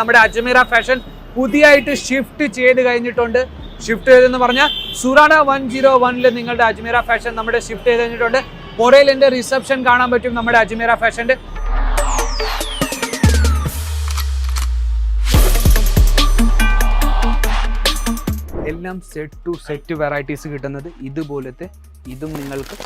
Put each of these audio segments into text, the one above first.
നമ്മുടെ Ajmera fashion പുതിയായിട്ട് shift ചെയ്ത് കഴിഞ്ഞിട്ടുണ്ട്. ഷിഫ്റ്റ് ചെയ്തെന്ന് പറഞ്ഞാൽ സുറാണ വൺ ജീറോ വണ്ണിൽ നിങ്ങളുടെ അജ്മീറ ഫാഷൻ നമ്മുടെ ഷിഫ്റ്റ് ചെയ്ത് കഴിഞ്ഞിട്ടുണ്ട്. പുറയിൽ എന്റെ റിസപ്ഷൻ കാണാൻ പറ്റും നമ്മുടെ അജ്മീറ ഫാഷന്റെ. എല്ലാം സെറ്റ് ടു സെറ്റ് വെറൈറ്റീസ് കിട്ടുന്നത് ഇതുപോലത്തെ ഇതും നിങ്ങൾക്ക്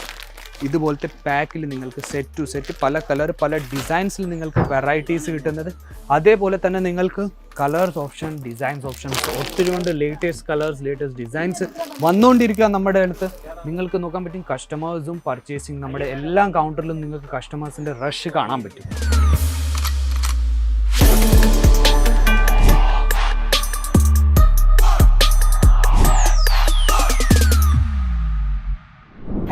ഇതുപോലത്തെ പാക്കിൽ നിങ്ങൾക്ക് സെറ്റ് ടു സെറ്റ് പല കളർ പല ഡിസൈൻസിൽ നിങ്ങൾക്ക് വെറൈറ്റീസ് കിട്ടുന്നത്. അതേപോലെ തന്നെ നിങ്ങൾക്ക് കളേഴ്സ് ഓപ്ഷൻ ഡിസൈൻസ് ഓപ്ഷൻസ് ഒത്തിരി കൊണ്ട് ലേറ്റസ്റ്റ് കളേഴ്സ് ലേറ്റസ്റ്റ് ഡിസൈൻസ് വന്നുകൊണ്ടിരിക്കുക നമ്മുടെ അടുത്ത്. നിങ്ങൾക്ക് നോക്കാൻ പറ്റും കസ്റ്റമേഴ്സും പർച്ചേസിങ് നമ്മുടെ എല്ലാ കൗണ്ടറിലും നിങ്ങൾക്ക് കസ്റ്റമേഴ്സിന്റെ റഷ് കാണാൻ പറ്റും.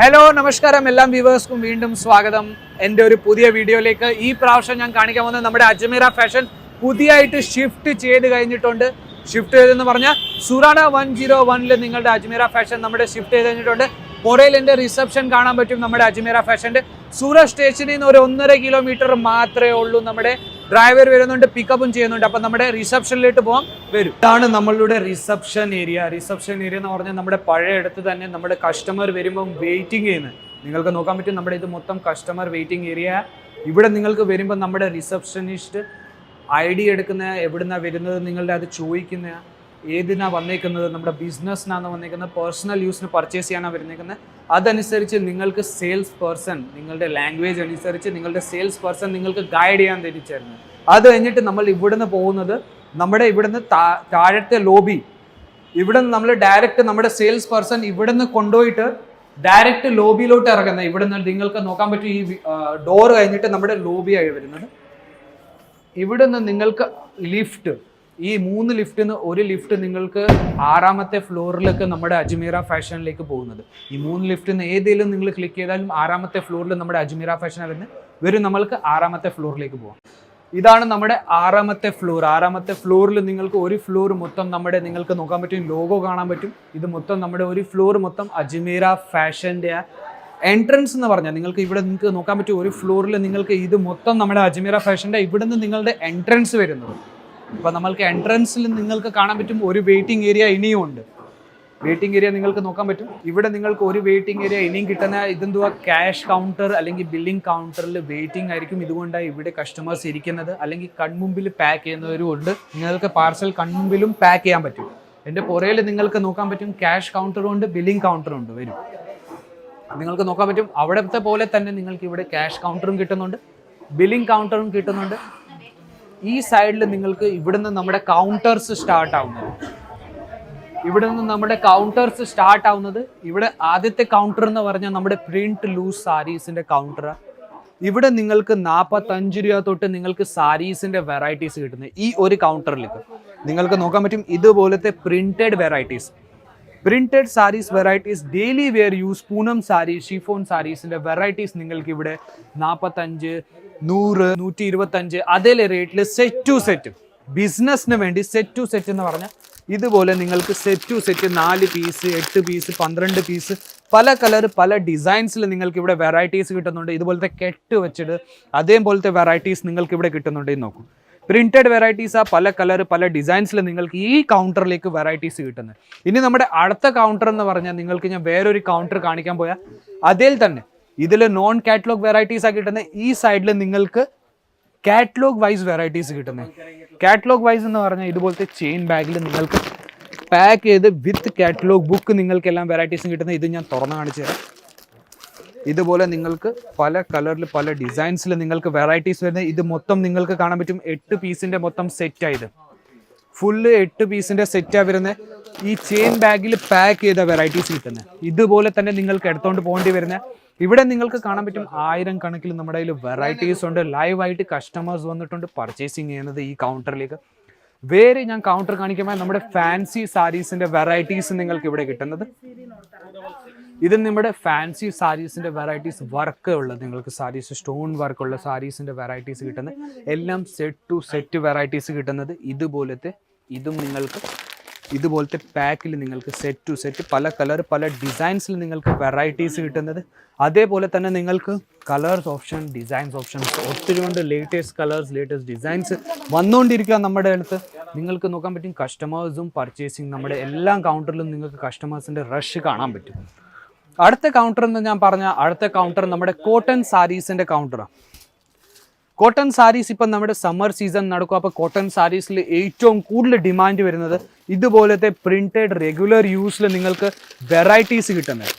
ഹലോ നമസ്കാരം എല്ലാം വ്യൂവേഴ്സ്ക്കും വീണ്ടും സ്വാഗതം. എന്റെ ഒരു പുതിയ വീഡിയോയിലേക്ക് ഈ പ്രാവശ്യം ഞാൻ കാണിക്കാൻ പോകുന്നത് നമ്മുടെ അജ്മീറ ഫാഷൻ പുതിയതായിട്ട് ഷിഫ്റ്റ് ചെയ്ത് കഴിഞ്ഞിട്ടുണ്ട്. ഷിഫ്റ്റ് ചെയ്തെന്ന് പറഞ്ഞാൽ സുറാണ വൺ ജീറോ വണ്ണിൽ നിങ്ങളുടെ അജ്മീറ ഫാഷൻ നമ്മുടെ ഷിഫ്റ്റ് ചെയ്ത് കഴിഞ്ഞിട്ടുണ്ട്. പുറയിൽ എന്റെ റിസപ്ഷൻ കാണാൻ പറ്റും നമ്മുടെ അജ്മീറ ഫാഷന്റെ. സൂറ സ്റ്റേഷനിൽ നിന്ന് ഒരു ഒന്നര കിലോമീറ്റർ മാത്രമേ ഉള്ളൂ നമ്മുടെ ഡ്രൈവർ വരുന്നുണ്ട് പിക്കപ്പും ചെയ്യുന്നുണ്ട്. അപ്പം നമ്മുടെ റിസപ്ഷനിലേക്ക് പോകാൻ വരും. ഇതാണ് നമ്മളുടെ റിസപ്ഷൻ ഏരിയ റിസപ്ഷൻ ഏരിയ എന്ന് പറഞ്ഞാൽ നമ്മുടെ പഴയ അടുത്ത് തന്നെ നമ്മുടെ കസ്റ്റമർ വരുമ്പം വെയിറ്റിംഗ് ചെയ്യുന്നത്. നിങ്ങൾക്ക് നോക്കാൻ പറ്റും നമ്മുടെ ഇത് മൊത്തം കസ്റ്റമർ വെയിറ്റിംഗ് ഏരിയ ഇവിടെ നിങ്ങൾക്ക് വരുമ്പോൾ നമ്മുടെ റിസപ്ഷനിസ്റ്റ് ഐ ഡി എടുക്കുന്ന എവിടുന്നാണ് വരുന്നത് നിങ്ങളുടെ അത് ചോദിക്കുന്ന ഏതിനാ വന്നേക്കുന്നത്? നമ്മുടെ ബിസിനസ്സിനാണ് വന്നേക്കുന്നത്? പേഴ്സണൽ യൂസിന് പർച്ചേസ് ചെയ്യാനാണ് വരുന്നേക്കുന്നത്? അതനുസരിച്ച് നിങ്ങൾക്ക് സെയിൽസ് പേഴ്സൺ നിങ്ങളുടെ ലാംഗ്വേജ് അനുസരിച്ച് നിങ്ങളുടെ സെയിൽസ് പേഴ്സൺ നിങ്ങൾക്ക് ഗൈഡ് ചെയ്യാൻ തിരിച്ചായിരുന്നു അത് കഴിഞ്ഞിട്ട് നമ്മൾ ഇവിടുന്ന് പോകുന്നത് നമ്മുടെ ഇവിടുന്ന് താഴത്തെ ലോബി ഇവിടുന്ന് നമ്മൾ ഡയറക്റ്റ് നമ്മുടെ സെയിൽസ് പേഴ്സൺ ഇവിടുന്ന് കൊണ്ടുപോയിട്ട് ഡയറക്റ്റ് ലോബിയിലോട്ട് ഇറങ്ങുന്നത്. ഇവിടുന്ന് നിങ്ങൾക്ക് നോക്കാൻ പറ്റും ഈ ഡോർ കഴിഞ്ഞിട്ട് നമ്മുടെ ലോബിയായി വരുന്നത്. ഇവിടുന്ന് നിങ്ങൾക്ക് ലിഫ്റ്റ് ഈ മൂന്ന് ലിഫ്റ്റിൽ നിന്ന് ഒരു ലിഫ്റ്റ് നിങ്ങൾക്ക് ആറാമത്തെ ഫ്ലോറിലേക്ക് നമ്മുടെ അജ്മീറ ഫാഷനിലേക്ക് പോകുന്നത്. ഈ മൂന്ന് ലിഫ്റ്റിൽ നിന്ന് ഏതെങ്കിലും നിങ്ങൾ ക്ലിക്ക് ചെയ്താലും ആറാമത്തെ ഫ്ലോറിൽ നമ്മുടെ അജ്മീറ ഫാഷൻ വരുന്നത്. വരും നമ്മൾക്ക് ആറാമത്തെ ഫ്ലോറിലേക്ക് പോകാം ഇതാണ് നമ്മുടെ ആറാമത്തെ ഫ്ലോർ. ആറാമത്തെ ഫ്ലോറിൽ നിങ്ങൾക്ക് ഒരു ഫ്ലോർ മൊത്തം നമ്മുടെ നിങ്ങൾക്ക് നോക്കാൻ പറ്റും. ലോഗോ കാണാൻ പറ്റും. ഇത് മൊത്തം നമ്മുടെ ഒരു ഫ്ലോർ മൊത്തം അജ്മീറ ഫാഷന്റെ എൻട്രൻസ് എന്ന് പറഞ്ഞാൽ നിങ്ങൾക്ക് ഇവിടെ നിങ്ങൾക്ക് നോക്കാൻ പറ്റും. ഒരു ഫ്ലോറിൽ നിങ്ങൾക്ക് ഇത് മൊത്തം നമ്മുടെ അജ്മീറ ഫാഷന്റെ ഇവിടുന്ന് നിങ്ങളുടെ എൻട്രൻസ് വരുന്നത്. അപ്പോൾ നമ്മൾക്ക് എൻട്രൻസിൽ നിങ്ങൾക്ക് കാണാൻ പറ്റും ഒരു വെയിറ്റിംഗ് ഏരിയ ഇനിയും ഉണ്ട്. വെയിറ്റിംഗ് ഏരിയ നിങ്ങൾക്ക് നോക്കാൻ പറ്റും. ഇവിടെ നിങ്ങൾക്ക് ഒരു വെയിറ്റിംഗ് ഏരിയ ഇനിയും കിട്ടുന്ന ഇതെന്തുവാ? ക്യാഷ് കൗണ്ടർ അല്ലെങ്കിൽ ബില്ലിംഗ് കൗണ്ടറിൽ വെയിറ്റിംഗ് ആയിരിക്കും. ഇതുകൊണ്ടാണ് ഇവിടെ കസ്റ്റമേഴ്സ് ഇരിക്കുന്നത്. അല്ലെങ്കിൽ കൺമുമ്പിൽ പാക്ക് ചെയ്യുന്നവരും ഉണ്ട്. നിങ്ങൾക്ക് പാർസൽ കൺമുമ്പിലും പാക്ക് ചെയ്യാൻ പറ്റും. എന്റെ പുറയിൽ നിങ്ങൾക്ക് നോക്കാൻ പറ്റും ക്യാഷ് കൗണ്ടറും ഉണ്ട് ബില്ലിംഗ് കൗണ്ടറും ഉണ്ട്. വരും. നിങ്ങൾക്ക് നോക്കാൻ പറ്റും. അവിടുത്തെ പോലെ തന്നെ നിങ്ങൾക്ക് ഇവിടെ ക്യാഷ് കൗണ്ടറും കിട്ടുന്നുണ്ട്. ബില്ലിംഗ് കൗണ്ടറും കിട്ടുന്നുണ്ട്. ഈ സൈഡിൽ നിങ്ങൾക്ക് ഇവിടുന്ന് നമ്മുടെ കൗണ്ടേഴ്സ് സ്റ്റാർട്ട് ആവുന്നത്. ഇവിടെ നിന്ന് നമ്മുടെ കൗണ്ടേഴ്സ് സ്റ്റാർട്ട് ആവുന്നത് ഇവിടെ ആദ്യത്തെ കൗണ്ടർ എന്ന് പറഞ്ഞാൽ നമ്മുടെ പ്രിന്റ് ലൂസ് സാരീസിന്റെ കൗണ്ടർ ഇവിടെ നിങ്ങൾക്ക് നാൽപ്പത്തഞ്ച് രൂപ തൊട്ട് നിങ്ങൾക്ക് സാരീസിന്റെ വെറൈറ്റീസ് കിട്ടുന്നത് ഈ ഒരു കൗണ്ടറിലേക്ക് നിങ്ങൾക്ക് നോക്കാൻ പറ്റും ഇതുപോലത്തെ printed varieties printed saris varieties daily wear use Poonam sari chiffon സാരീസിന്റെ varieties നിങ്ങൾക്ക് ഇവിടെ നാൽപ്പത്തഞ്ച് നൂറ് നൂറ്റി ഇരുപത്തഞ്ച് അതേ റേറ്റിൽ സെറ്റ് ടു സെറ്റ് ബിസിനസ്സിന് വേണ്ടി സെറ്റ് ടു സെറ്റ് എന്ന് പറഞ്ഞാൽ ഇതുപോലെ നിങ്ങൾക്ക് സെറ്റ് ടു സെറ്റ് നാല് പീസ് എട്ട് പീസ് പന്ത്രണ്ട് പീസ് പല കളർ പല ഡിസൈൻസിൽ നിങ്ങൾക്ക് ഇവിടെ വെറൈറ്റീസ് കിട്ടുന്നുണ്ട്. ഇതുപോലത്തെ കെട്ട് വെച്ചിട്ട് അതേപോലത്തെ വെറൈറ്റീസ് നിങ്ങൾക്ക് ഇവിടെ കിട്ടുന്നുണ്ട് എന്ന് നോക്കൂ. പ്രിന്റഡ് വെറൈറ്റീസ് ആ പല കളർ പല ഡിസൈൻസിൽ നിങ്ങൾക്ക് ഈ കൗണ്ടറിലേക്ക് വെറൈറ്റീസ് കിട്ടുന്നത്. ഇനി നമ്മുടെ അടുത്ത കൗണ്ടർ എന്ന് പറഞ്ഞാൽ നിങ്ങൾക്ക് ഞാൻ വേറൊരു കൗണ്ടർ കാണിക്കാൻ പോയാൽ അതിൽ തന്നെ ഇതിൽ നോൺ കാറ്റലോഗ് വെറൈറ്റീസ് ആ കിട്ടുന്നത് ഈ സൈഡിൽ നിങ്ങൾക്ക് കാറ്റലോഗ് വൈസ് വെറൈറ്റീസ് കിട്ടുന്നത് കാറ്റലോഗ് വൈസ് എന്ന് പറഞ്ഞാൽ ഇതുപോലത്തെ ചെയിൻ ബാഗിൽ നിങ്ങൾക്ക് പാക്ക് ചെയ്ത് വിത്ത് കാറ്റലോഗ് ബുക്ക് നിങ്ങൾക്ക് എല്ലാം വെറൈറ്റീസും കിട്ടുന്നത് ഇത് ഞാൻ തുറന്ന് കാണിച്ചു തരാം. ഇതുപോലെ നിങ്ങൾക്ക് പല കളറിൽ പല ഡിസൈൻസിൽ നിങ്ങൾക്ക് വെറൈറ്റീസ് വരുന്നത് ഇത് മൊത്തം നിങ്ങൾക്ക് കാണാൻ പറ്റും. എട്ട് പീസിന്റെ മൊത്തം സെറ്റ് ആയത് ഫുള്ള് എട്ട് പീസിന്റെ സെറ്റാണ് വരുന്നത് ഈ ചെയിൻ ബാഗിൽ പാക്ക് ചെയ്ത വെറൈറ്റീസ് കിട്ടുന്നത് ഇതുപോലെ തന്നെ നിങ്ങൾക്ക് എടുത്തോണ്ട് പോകേണ്ടി വരുന്നത് ഇവിടെ നിങ്ങൾക്ക് കാണാൻ പറ്റും ആയിരം കണക്കിൽ നമ്മുടെ കയ്യിൽ വെറൈറ്റീസ് ഉണ്ട്. ലൈവായിട്ട് കസ്റ്റമേഴ്സ് വന്നിട്ടുണ്ട് പർച്ചേസിങ് ചെയ്യുന്നത് ഈ കൗണ്ടറിലേക്ക് വേറെ ഞാൻ കൗണ്ടർ കാണിക്കുമ്പോൾ നമ്മുടെ ഫാൻസി സാരീസിന്റെ വെറൈറ്റീസ് നിങ്ങൾക്ക് ഇവിടെ കിട്ടുന്നത്. ഇത് നമ്മുടെ ഫാൻസി സാരീസിന്റെ വെറൈറ്റീസ് വർക്ക് ഉള്ളത്. നിങ്ങൾക്ക് സാരീസ് സ്റ്റോൺ വർക്ക് ഉള്ള സാരീസിന്റെ വെറൈറ്റീസ് കിട്ടുന്നത്. എല്ലാം സെറ്റ് ടു സെറ്റ് വെറൈറ്റീസ് കിട്ടുന്നത്. ഇതുപോലത്തെ ഇതും നിങ്ങൾക്ക് ഇതുപോലത്തെ പാക്കിൽ നിങ്ങൾക്ക് സെറ്റ് ടു സെറ്റ് പല കളർ പല ഡിസൈൻസിൽ നിങ്ങൾക്ക് വെറൈറ്റീസ് കിട്ടുന്നത്. അതേപോലെ തന്നെ നിങ്ങൾക്ക് കളേഴ്സ് ഓപ്ഷൻ ഡിസൈൻസ് ഓപ്ഷൻസ് ഒത്തിരി കൊണ്ട് ലേറ്റസ്റ്റ് കളേഴ്സ് ലേറ്റസ്റ്റ് ഡിസൈൻസ് വന്നുകൊണ്ടിരിക്കുക നമ്മുടെ അടുത്ത്. നിങ്ങൾക്ക് നോക്കാൻ പറ്റും കസ്റ്റമേഴ്സും പർച്ചേസിങ് നമ്മുടെ എല്ലാ കൗണ്ടറിലും നിങ്ങൾക്ക് കസ്റ്റമേഴ്സിന്റെ റഷ് കാണാൻ പറ്റും. അടുത്ത കൗണ്ടർ എന്ന് ഞാൻ പറഞ്ഞ അടുത്ത കൗണ്ടർ നമ്മുടെ കോട്ടൺ സാരീസിന്റെ കൗണ്ടറാണ് കോട്ടൺ സാരീസ് ഇപ്പം നമ്മുടെ സമ്മർ സീസൺ നടക്കും. അപ്പോൾ കോട്ടൺ സാരീസിൽ ഏറ്റവും കൂടുതൽ ഡിമാൻഡ് വരുന്നത് ഇതുപോലത്തെ പ്രിന്റഡ് റെഗുലർ യൂസിൽ നിങ്ങൾക്ക് വെറൈറ്റീസ് കിട്ടുന്നത്.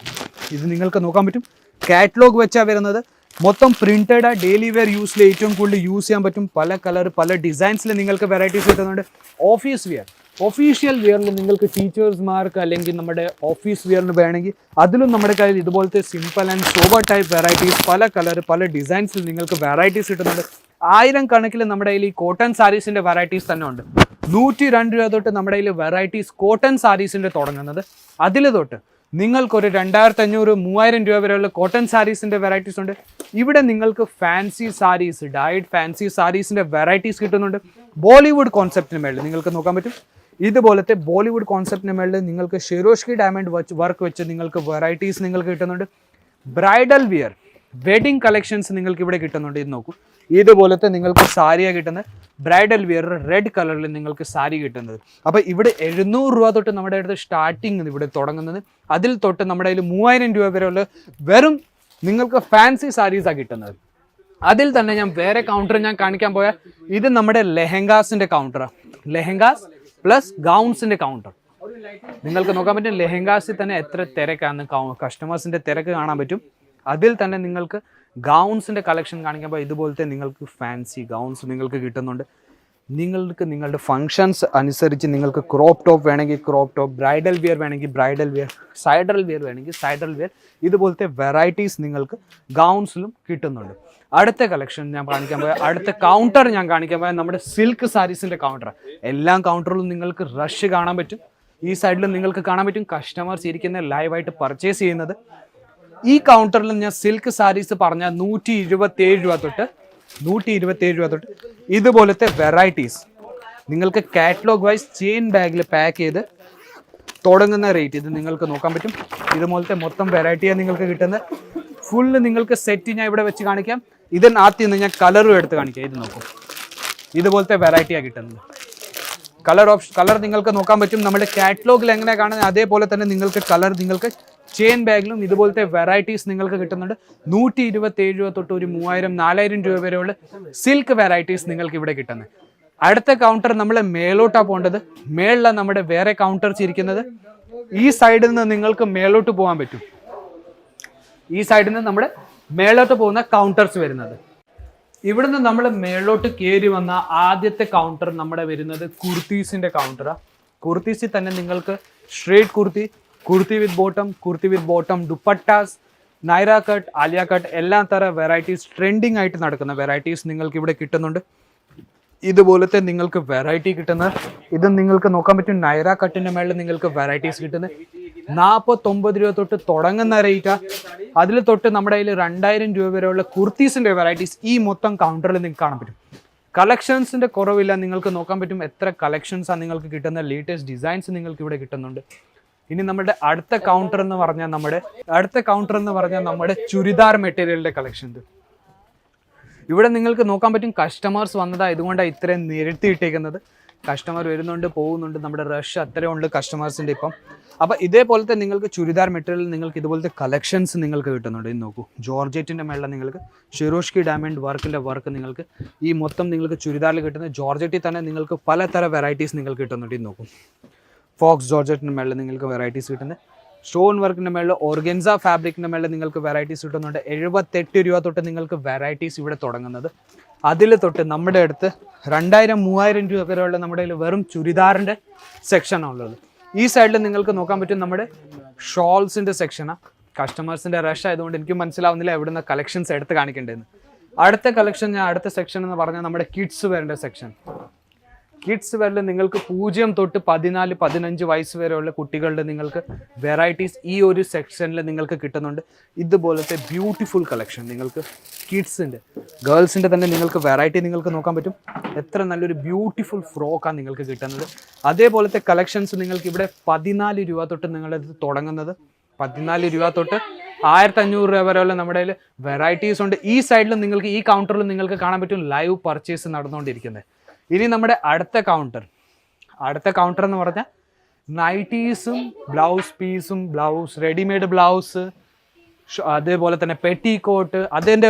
ഇത് നിങ്ങൾക്ക് നോക്കാൻ പറ്റും. കാറ്റലോഗ് വെച്ചാൽ വരുന്നത്. മൊത്തം പ്രിന്റഡ് ഡെയിലി വെയർ യൂസിൽ ഏറ്റവും കൂടുതൽ യൂസ് ചെയ്യാൻ പറ്റും. പല കളർ പല ഡിസൈൻസിൽ നിങ്ങൾക്ക് വെറൈറ്റീസ് കിട്ടുന്നുണ്ട്. ഓഫീസ് വെയർ ഒഫീഷ്യൽ വെയറിൽ നിങ്ങൾക്ക് ടീച്ചേഴ്സ്മാർക്ക് അല്ലെങ്കിൽ നമ്മുടെ ഓഫീസ് വെയറിന് വേണമെങ്കിൽ അതിലും നമ്മുടെ കയ്യിൽ ഇതുപോലത്തെ simple and sober type varieties പല കളർ പല ഡിസൈൻസിൽ നിങ്ങൾക്ക് വെറൈറ്റീസ് കിട്ടുന്നുണ്ട്. ആയിരം കണക്കിൽ നമ്മുടെ കയ്യിൽ ഈ കോട്ടൺ സാരീസിന്റെ വെറൈറ്റീസ് തന്നെ ഉണ്ട്. നൂറ്റി രണ്ട് രൂപ തൊട്ട് നമ്മുടെ കയ്യിൽ വെറൈറ്റീസ് കോട്ടൺ സാരീസിന്റെ തുടങ്ങുന്നത്. അതിൽ തൊട്ട് നിങ്ങൾക്കൊരു രണ്ടായിരത്തി അഞ്ഞൂറ് മൂവായിരം രൂപ വരെയുള്ള കോട്ടൺ സാരീസിന്റെ വെറൈറ്റീസ് ഉണ്ട്. ഇവിടെ നിങ്ങൾക്ക് ഫാൻസി സാരീസ് ഡയഡ് ഫാൻസി സാരീസിന്റെ വെറൈറ്റീസ് കിട്ടുന്നുണ്ട്. ബോളിവുഡ് കോൺസെപ്റ്റിന് മേളിൽ നിങ്ങൾക്ക് നോക്കാൻ പറ്റും. ഇതുപോലത്തെ ബോളിവുഡ് കോൺസെപ്റ്റിന് മേളിൽ നിങ്ങൾക്ക് ഷിറോഷ്കി ഡയമണ്ട് വച്ച് വർക്ക് വെച്ച് നിങ്ങൾക്ക് വെറൈറ്റീസ് നിങ്ങൾക്ക് കിട്ടുന്നുണ്ട്. ബ്രൈഡൽ വിയർ വെഡിങ് കളക്ഷൻസ് നിങ്ങൾക്ക് ഇവിടെ കിട്ടുന്നുണ്ട്. ഇത് നോക്കൂ. ഇതുപോലത്തെ നിങ്ങൾക്ക് സാരിയാണ് കിട്ടുന്നത്. ബ്രൈഡൽ വിയർ റെഡ് കളറിൽ നിങ്ങൾക്ക് സാരി കിട്ടുന്നത്. അപ്പോൾ ഇവിടെ എഴുന്നൂറ് രൂപ തൊട്ട് നമ്മുടെ അടുത്ത് സ്റ്റാർട്ടിങ് ഇവിടെ തുടങ്ങുന്നത്. അതിൽ തൊട്ട് നമ്മുടെ കയ്യിൽ മൂവായിരം രൂപ വരെയുള്ള വെറും നിങ്ങൾക്ക് ഫാൻസി സാരീസാണ് കിട്ടുന്നത്. അതിൽ തന്നെ ഞാൻ വേറെ കൗണ്ടർ ഞാൻ കാണിക്കാൻ പോയാൽ ഇത് നമ്മുടെ ലെഹങ്കാസിന്റെ കൗണ്ടറാണ് ലെഹങ്കാസ് പ്ലസ് ഗൗൺസിന്റെ കൗണ്ടർ നിങ്ങൾക്ക് നോക്കാൻ പറ്റും ലെഹങ്കാസിൽ തന്നെ എത്ര തിരക്കാണ് കസ്റ്റമേഴ്സിന്റെ തിരക്ക് കാണാൻ പറ്റും. അതിൽ തന്നെ നിങ്ങൾക്ക് ഗൗൺസിന്റെ കളക്ഷൻ കാണിക്കുമ്പോൾ ഇതുപോലത്തെ നിങ്ങൾക്ക് ഫാൻസി ഗൗൺസ് നിങ്ങൾക്ക് കിട്ടുന്നുണ്ട്. നിങ്ങൾക്ക് നിങ്ങളുടെ ഫങ്ഷൻസ് അനുസരിച്ച് നിങ്ങൾക്ക് ക്രോപ്പ് ടോപ്പ് വേണമെങ്കിൽ ക്രോപ്പ് ടോപ്പ് ബ്രൈഡൽ വിയർ വേണമെങ്കിൽ ബ്രൈഡൽ വിയർ സൈഡൽ വിയർ വേണമെങ്കിൽ സൈഡൽ വിയർ ഇതുപോലത്തെ വെറൈറ്റീസ് നിങ്ങൾക്ക് ഗൗൺസിലും കിട്ടുന്നുണ്ട്. അടുത്ത കളക്ഷൻ ഞാൻ കാണിക്കാൻ പോയ അടുത്ത കൗണ്ടർ ഞാൻ കാണിക്കാൻ പോയ നമ്മുടെ സിൽക്ക് സാരീസിന്റെ കൗണ്ടർ എല്ലാ കൗണ്ടറിലും നിങ്ങൾക്ക് റഷ് കാണാൻ പറ്റും. ഈ സൈഡിൽ നിങ്ങൾക്ക് കാണാൻ പറ്റും കസ്റ്റമേഴ്സ് ഇരിക്കുന്ന ലൈവായിട്ട് പർച്ചേസ് ചെയ്യുന്നത്. ഈ കൗണ്ടറിൽ ഞാൻ സിൽക്ക് സാരീസ് പറഞ്ഞ നൂറ്റി ഇരുപത്തി ഏഴ് രൂപ തൊട്ട് നൂറ്റി ഇരുപത്തി ഏഴ് രൂപ തൊട്ട് ഇതുപോലത്തെ വെറൈറ്റീസ് നിങ്ങൾക്ക് കാറ്റലോഗ് വൈസ് ചെയിൻ ബാഗിൽ പാക്ക് ചെയ്ത് തുടങ്ങുന്ന റേറ്റ് ഇത് നിങ്ങൾക്ക് നോക്കാൻ പറ്റും. ഇതുപോലത്തെ മൊത്തം വെറൈറ്റിയാണ് നിങ്ങൾക്ക് കിട്ടുന്നത്. ഫുള്ള് നിങ്ങൾക്ക് സെറ്റ് ഞാൻ ഇവിടെ വെച്ച് കാണിക്കാം. ഇതിനകത്ത് നിന്ന് ഞാൻ കളറും എടുത്ത് കാണിക്കാം. ഇത് നോക്കും. ഇതുപോലത്തെ വെറൈറ്റിയാണ് കിട്ടുന്നത്. കളർ ഓപ്ഷൻ കളർ നിങ്ങൾക്ക് നോക്കാൻ പറ്റും. നമ്മുടെ കാറ്റലോഗിൽ എങ്ങനെ കാണുന്നത്? അതേപോലെ തന്നെ നിങ്ങൾക്ക് കളർ നിങ്ങൾക്ക് ചെയിൻ ബാഗിലും ഇതുപോലത്തെ വെറൈറ്റീസ് നിങ്ങൾക്ക് കിട്ടുന്നുണ്ട്. നൂറ്റി ഇരുപത്തി ഏഴ് രൂപ തൊട്ട് ഒരു മൂവായിരം നാലായിരം രൂപ വരെയുള്ള സിൽക്ക് വെറൈറ്റീസ് നിങ്ങൾക്ക് ഇവിടെ കിട്ടുന്നത്. അടുത്ത കൗണ്ടർ നമ്മൾ മേലോട്ടാണ് പോകേണ്ടത്. മേളിലാണ് നമ്മുടെ വേറെ കൗണ്ടർസ് ഇരിക്കുന്നത്. ഈ സൈഡിൽ നിന്ന് നിങ്ങൾക്ക് മേലോട്ട് പോകാൻ പറ്റും. ഈ സൈഡിൽ നിന്ന് നമ്മുടെ മേലോട്ട് പോകുന്ന കൗണ്ടേഴ്സ് വരുന്നത്. ഇവിടുന്ന് നമ്മൾ മേളോട്ട് കയറി വന്ന ആദ്യത്തെ കൗണ്ടർ നമ്മുടെ വരുന്നത് കുർത്തീസിന്റെ കൗണ്ടറാണ് കുർത്തീസിൽ തന്നെ നിങ്ങൾക്ക് straight kurti kurti with bottom kurti with bottom dupattas Naira cut Alia cut എല്ലാ തരം വെറൈറ്റീസ് ട്രെൻഡിങ് ആയിട്ട് നടക്കുന്ന വെറൈറ്റീസ് നിങ്ങൾക്ക് ഇവിടെ കിട്ടുന്നുണ്ട്. ഇതുപോലത്തെ നിങ്ങൾക്ക് വെറൈറ്റി കിട്ടുന്ന ഇത് നിങ്ങൾക്ക് നോക്കാൻ പറ്റും നൈറ കട്ടിന്റെ മേളിൽ നിങ്ങൾക്ക് വെറൈറ്റീസ് കിട്ടുന്നത് നാൽപ്പത്തൊമ്പത് രൂപ തൊട്ട് തുടങ്ങുന്ന റേറ്റാ അതിൽ തൊട്ട് നമ്മുടെ കയ്യിൽ രണ്ടായിരം രൂപ വരെയുള്ള കുർത്തീസിന്റെ വെറൈറ്റീസ് ഈ മൊത്തം കൗണ്ടറിൽ നിങ്ങൾക്ക് കാണാൻ പറ്റും. കളക്ഷൻസിന്റെ കുറവില്ല നിങ്ങൾക്ക് നോക്കാൻ പറ്റും എത്ര കളക്ഷൻസാണ് നിങ്ങൾക്ക് കിട്ടുന്ന ലേറ്റസ്റ്റ് ഡിസൈൻസ് നിങ്ങൾക്ക് ഇവിടെ കിട്ടുന്നുണ്ട്. ഇനി നമ്മുടെ അടുത്ത കൗണ്ടർ എന്ന് പറഞ്ഞാൽ നമ്മുടെ അടുത്ത കൗണ്ടർ എന്ന് പറഞ്ഞാൽ നമ്മുടെ ചുരിദാർ മെറ്റീരിയലിന്റെ കളക്ഷൻ ഇവിടെ നിങ്ങൾക്ക് നോക്കാൻ പറ്റും കസ്റ്റമേഴ്സ് വന്നതാ ഇതുകൊണ്ടാണ് ഇത്രയും നിരത്തിയിട്ടേക്കുന്നത് കസ്റ്റമർ വരുന്നുണ്ട് പോകുന്നുണ്ട്. നമ്മുടെ റഷ് അത്രയും ഉണ്ട് കസ്റ്റമേഴ്സിന്റെ ഇപ്പം. അപ്പോൾ ഇതേപോലത്തെ നിങ്ങൾക്ക് ചുരിദാർ മെറ്റീരിയൽ നിങ്ങൾക്ക് ഇതുപോലത്തെ കളക്ഷൻസ് നിങ്ങൾക്ക് കിട്ടുന്നുണ്ട്. ഇന്ന് നോക്കൂ ജോർജറ്റിന്റെ മേളിൽ നിങ്ങൾക്ക് ഷിറോഷ്കി ഡയമണ്ട് വർക്കിന്റെ വർക്ക് നിങ്ങൾക്ക് ഈ മൊത്തം നിങ്ങൾക്ക് ചുരിദാറിൽ കിട്ടുന്ന ജോർജറ്റിൽ തന്നെ നിങ്ങൾക്ക് പലതരം വെറൈറ്റീസ് നിങ്ങൾക്ക് കിട്ടുന്നുണ്ട്. ഇന്ന് നോക്കൂ ഫോക്സ് ജോർജറ്റിന്റെ മേളിൽ നിങ്ങൾക്ക് വെറൈറ്റീസ് കിട്ടുന്നത്. സ്റ്റോൺ വർക്കിന്റെ മേളിൽ ഓർഗൻസ ഫാബ്രിക്കിന്റെ മേളിൽ നിങ്ങൾക്ക് വെറൈറ്റീസ് കിട്ടുന്നുണ്ട്. എഴുപത്തെട്ട് രൂപ തൊട്ട് നിങ്ങൾക്ക് വെറൈറ്റീസ് ഇവിടെ തുടങ്ങുന്നത്. അതിൽ തൊട്ട് നമ്മുടെ അടുത്ത് രണ്ടായിരം മൂവായിരം രൂപ വരെയുള്ള നമ്മുടെ കയ്യിൽ വെറും ചുരിദാറിന്റെ സെക്ഷനാണുള്ളത് ഈ സൈഡിൽ നിങ്ങൾക്ക് നോക്കാൻ പറ്റും നമ്മുടെ ഷോൾസിന്റെ സെക്ഷനാണ് കസ്റ്റമേഴ്സിന്റെ റഷ് ആയതുകൊണ്ട് എനിക്ക് മനസ്സിലാവുന്നില്ല എവിടെ നിന്ന് കളക്ഷൻസ് എടുത്ത് കാണിക്കേണ്ടതെന്ന്. അടുത്ത കളക്ഷൻ ഞാൻ അടുത്ത സെക്ഷൻ എന്ന് പറഞ്ഞാൽ നമ്മുടെ കിഡ്സ് വേറെ സെക്ഷൻ കിഡ്സ് വരെ നിങ്ങൾക്ക് പൂജ്യം തൊട്ട് പതിനാല് പതിനഞ്ച് വയസ്സ് വരെയുള്ള കുട്ടികളുടെ നിങ്ങൾക്ക് വെറൈറ്റീസ് ഈ ഒരു സെക്ഷനിൽ നിങ്ങൾക്ക് കിട്ടുന്നുണ്ട്. ഇതുപോലത്തെ ബ്യൂട്ടിഫുൾ കളക്ഷൻ നിങ്ങൾക്ക് കിഡ്സിന്റെ ഗേൾസിന്റെ തന്നെ നിങ്ങൾക്ക് വെറൈറ്റി നിങ്ങൾക്ക് നോക്കാൻ പറ്റും. എത്ര നല്ലൊരു ബ്യൂട്ടിഫുൾ ഫ്രോക്കാണ് നിങ്ങൾക്ക് കിട്ടുന്നത്. അതേപോലത്തെ കളക്ഷൻസ് നിങ്ങൾക്ക് ഇവിടെ പതിനാല് രൂപ തൊട്ട് നിങ്ങളത് തുടങ്ങുന്നത്. പതിനാല് രൂപ തൊട്ട് ആയിരത്തി അഞ്ഞൂറ് രൂപ വരെയുള്ള നമ്മുടെ വെറൈറ്റീസ് ഉണ്ട്. ഈ സൈഡിലും നിങ്ങൾക്ക് ഈ കൗണ്ടറിലും നിങ്ങൾക്ക് കാണാൻ പറ്റും ലൈവ് പർച്ചേസ് നടന്നുകൊണ്ടിരിക്കുന്നത്. ഇനി നമ്മുടെ അടുത്ത കൗണ്ടർ അടുത്ത കൗണ്ടർ എന്ന് പറഞ്ഞാൽ നൈറ്റീസും ബ്ലൗസ് പീസും ബ്ലൗസ് റെഡിമെയ്ഡ് ബ്ലൗസ് അതേപോലെ തന്നെ പെട്ടി കോട്ട് അതിന്റെ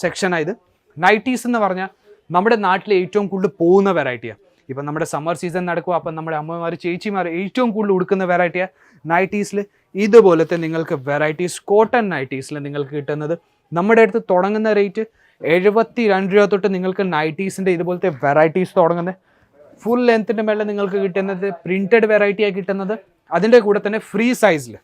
സെക്ഷനായത് നൈറ്റീസ് എന്ന് പറഞ്ഞാൽ നമ്മുടെ നാട്ടിൽ ഏറ്റവും കൂടുതൽ പോകുന്ന വെറൈറ്റിയാണ് ഇപ്പം നമ്മുടെ സമ്മർ സീസൺ നടക്കുക അപ്പം നമ്മുടെ അമ്മമാർ ചേച്ചിമാർ ഏറ്റവും കൂടുതൽ ഉടുക്കുന്ന വെറൈറ്റിയാണ് നൈറ്റീസിൽ ഇതുപോലത്തെ നിങ്ങൾക്ക് വെറൈറ്റീസ് കോട്ടൺ നൈറ്റീസിൽ നിങ്ങൾക്ക് കിട്ടുന്നത്. നമ്മുടെ അടുത്ത് തുടങ്ങുന്ന റേറ്റ് എഴുപത്തി രണ്ട് രൂപ തൊട്ട് നിങ്ങൾക്ക് നൈറ്റീസിന്റെ ഇതുപോലത്തെ വെറൈറ്റീസ് തുടങ്ങുന്നത്. ഫുൾ ലെങ്ത്തിന്റെ മേലെ നിങ്ങൾക്ക് കിട്ടുന്നത് പ്രിന്റഡ് വെറൈറ്റിയാണ് കിട്ടുന്നത്. അതിന്റെ കൂടെ തന്നെ ഫ്രീ സൈസിൽ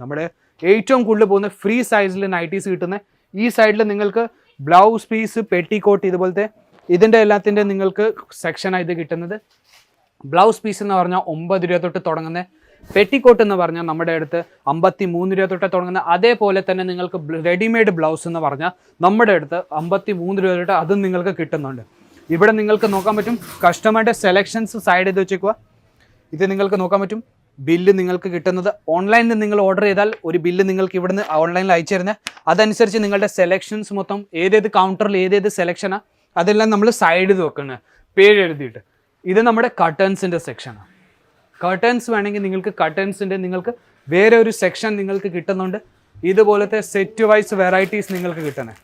നമ്മുടെ ഏറ്റവും കൂടുതൽ പോകുന്ന ഫ്രീ സൈസിൽ നൈറ്റീസ് കിട്ടുന്ന ഈ സൈഡിൽ നിങ്ങൾക്ക് ബ്ലൗസ് പീസ് പെട്ടിക്കോട്ട് ഇതുപോലത്തെ ഇതിന്റെ എല്ലാത്തിന്റെ നിങ്ങൾക്ക് സെക്ഷനാണ് ഇത് കിട്ടുന്നത്. ബ്ലൗസ് പീസ് എന്ന് പറഞ്ഞാൽ ഒമ്പത് രൂപ തൊട്ട് തുടങ്ങുന്ന പെട്ടിക്കോട്ട് എന്ന് പറഞ്ഞാൽ നമ്മുടെ അടുത്ത് അമ്പത്തി മൂന്ന് രൂപ തൊട്ട് തുടങ്ങുന്ന അതേപോലെ തന്നെ നിങ്ങൾക്ക് റെഡിമെയ്ഡ് ബ്ലൗസ് എന്ന് പറഞ്ഞാൽ നമ്മുടെ അടുത്ത് അമ്പത്തി മൂന്ന് രൂപ തൊട്ട് അതും നിങ്ങൾക്ക് കിട്ടുന്നുണ്ട്. ഇവിടെ നിങ്ങൾക്ക് നോക്കാൻ പറ്റും കസ്റ്റമറുടെ സെലക്ഷൻസ് സൈഡ് ചെയ്ത് വെച്ചേക്കുക ഇത് നിങ്ങൾക്ക് നോക്കാൻ പറ്റും. ബില്ല് നിങ്ങൾക്ക് കിട്ടുന്നത് ഓൺലൈനിൽ നിങ്ങൾ ഓർഡർ ചെയ്താൽ ഒരു ബില്ല് നിങ്ങൾക്ക് ഇവിടുന്ന് ഓൺലൈനിൽ അയച്ചു തരുന്നത് അതനുസരിച്ച് നിങ്ങളുടെ സെലക്ഷൻസ് മൊത്തം ഏതേത് കൗണ്ടറിൽ ഏതേത് സെലക്ഷനാണ് അതെല്ലാം നമ്മൾ സൈഡ് ചെയ്ത് വെക്കുന്നത് പേര് എഴുതിയിട്ട്. ഇത് നമ്മുടെ കട്ടേൺസിന്റെ സെക്ഷനാണ് കർട്ടൻസ് വേണമെങ്കിൽ നിങ്ങൾക്ക് കർട്ടൻസിന്റെ നിങ്ങൾക്ക് വേറെ ഒരു സെക്ഷൻ നിങ്ങൾക്ക് കിട്ടുന്നുണ്ട്. ഇതുപോലത്തെ സെറ്റ് വൈസ് വെറൈറ്റീസ് നിങ്ങൾക്ക് കിട്ടണേ.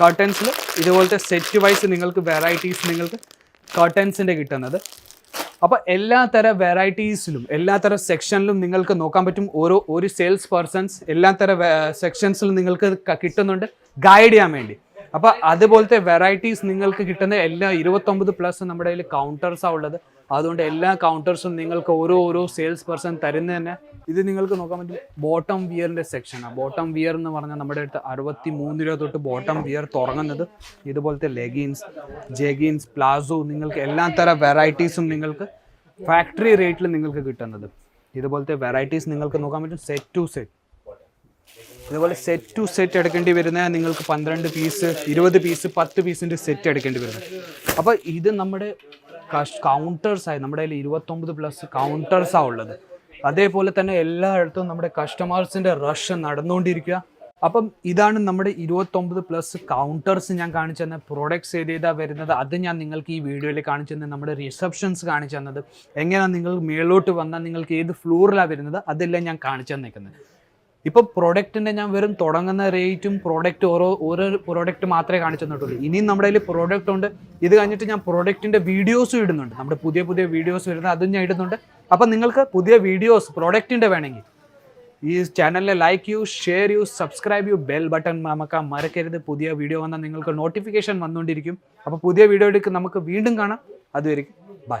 കർട്ടൻസിൽ ഇതുപോലത്തെ സെറ്റ് വൈസ് നിങ്ങൾക്ക് വെറൈറ്റീസ് നിങ്ങൾക്ക് കർട്ടൻസിന്റെ കിട്ടുന്നത്. അപ്പോൾ എല്ലാ തരം വെറൈറ്റീസിലും എല്ലാ തരം സെക്ഷനിലും നിങ്ങൾക്ക് നോക്കാൻ പറ്റും. ഓരോ ഒരു സെയിൽസ് പേഴ്സൺസ് എല്ലാ തരം സെക്ഷൻസിലും നിങ്ങൾക്ക് കിട്ടുന്നുണ്ട്. ഗൈഡ് ചെയ്യാൻ വേണ്ടി. അപ്പോൾ അതുപോലത്തെ വെറൈറ്റീസ് നിങ്ങൾക്ക് കിട്ടുന്ന എല്ലാ ഇരുപത്തൊമ്പത് പ്ലസ് നമ്മുടെ കയ്യിൽ കൗണ്ടേഴ്സാണ് ഉള്ളത്. അതുകൊണ്ട് എല്ലാ കൗണ്ടേഴ്സും നിങ്ങൾക്ക് ഓരോ ഓരോ സെയിൽസ് പേഴ്സൺ തരുന്ന തന്നെ. ഇത് നിങ്ങൾക്ക് നോക്കാൻ പറ്റും ബോട്ടം വിയറിന്റെ സെക്ഷനാണ് ബോട്ടം വിയർ എന്ന് പറഞ്ഞാൽ നമ്മുടെ അടുത്ത് അറുപത്തി മൂന്ന് രൂപ തൊട്ട് ബോട്ടം വിയർ തുടങ്ങുന്നത്. ഇതുപോലത്തെ ലെഗിൻസ് ജെഗിൻസ് പ്ലാസോ നിങ്ങൾക്ക് എല്ലാ തരം വെറൈറ്റീസും നിങ്ങൾക്ക് ഫാക്ടറി റേറ്റിൽ നിങ്ങൾക്ക് കിട്ടുന്നത്. ഇതുപോലത്തെ വെറൈറ്റീസ് നിങ്ങൾക്ക് നോക്കാൻ പറ്റും സെറ്റ് ടു സെറ്റ് ഇതുപോലെ സെറ്റ് ടു സെറ്റ് എടുക്കേണ്ടി വരുന്ന നിങ്ങൾക്ക് പന്ത്രണ്ട് പീസ് ഇരുപത് പീസ് പത്ത് പീസിന്റെ സെറ്റ് എടുക്കേണ്ടി വരുന്നത്. അപ്പോൾ ഇത് നമ്മുടെ കൗണ്ടേഴ്സായി നമ്മുടെ കയ്യിൽ ഇരുപത്തൊമ്പത് പ്ലസ് കൗണ്ടേഴ്സാണ് ഉള്ളത്. അതേപോലെ തന്നെ എല്ലായിടത്തും നമ്മുടെ കസ്റ്റമേഴ്സിന്റെ റഷ് നടന്നുകൊണ്ടിരിക്കുക. അപ്പം ഇതാണ് നമ്മുടെ ഇരുപത്തൊമ്പത് പ്ലസ് കൗണ്ടേഴ്സ് ഞാൻ കാണിച്ചു തന്ന പ്രോഡക്ട്സ് ഏത് ഏതാ വരുന്നത്? അത് ഞാൻ നിങ്ങൾക്ക് ഈ വീഡിയോയിൽ കാണിച്ചു തന്നെ നമ്മുടെ റിസപ്ഷൻസ് കാണിച്ചു തന്നത്. എങ്ങനെയാണ് നിങ്ങൾ മേളോട്ട് വന്നാൽ നിങ്ങൾക്ക് ഏത് ഫ്ലോറിലാണ് വരുന്നത്? അതെല്ലാം ഞാൻ കാണിച്ചു തന്നേക്കുന്നത്. ഇപ്പൊ പ്രൊഡക്റ്റിന്റെ ഞാൻ വെറും തുടങ്ങുന്ന റേറ്റും പ്രോഡക്റ്റ് ഓരോ ഓരോ പ്രോഡക്റ്റ് മാത്രമേ കാണിച്ചു തന്നിട്ടുള്ളൂ. ഇനിയും നമ്മുടെ കയ്യിൽ പ്രോഡക്റ്റ് ഉണ്ട്. ഇത് കഴിഞ്ഞിട്ട് ഞാൻ പ്രോഡക്റ്റിന്റെ വീഡിയോസും ഇടുന്നുണ്ട്. നമ്മുടെ പുതിയ പുതിയ വീഡിയോസ് വരുന്നത് അതും ഞാൻ ഇടുന്നുണ്ട്. അപ്പം നിങ്ങൾക്ക് പുതിയ വീഡിയോസ് പ്രോഡക്റ്റിന്റെ വേണമെങ്കിൽ ഈ ചാനലിനെ ലൈക്ക് ചെയ്യൂ ഷെയർ ചെയ്യൂ സബ്സ്ക്രൈബ് ചെയ്യൂ ബെൽ ബട്ടൺ നമുക്ക് മറക്കരുത്. പുതിയ വീഡിയോ വന്നാൽ നിങ്ങൾക്ക് നോട്ടിഫിക്കേഷൻ വന്നുകൊണ്ടിരിക്കും. അപ്പോൾ പുതിയ വീഡിയോ വീഡിയോയിലേക്ക് നമുക്ക് വീണ്ടും കാണാം. അതുവരെയും ബൈ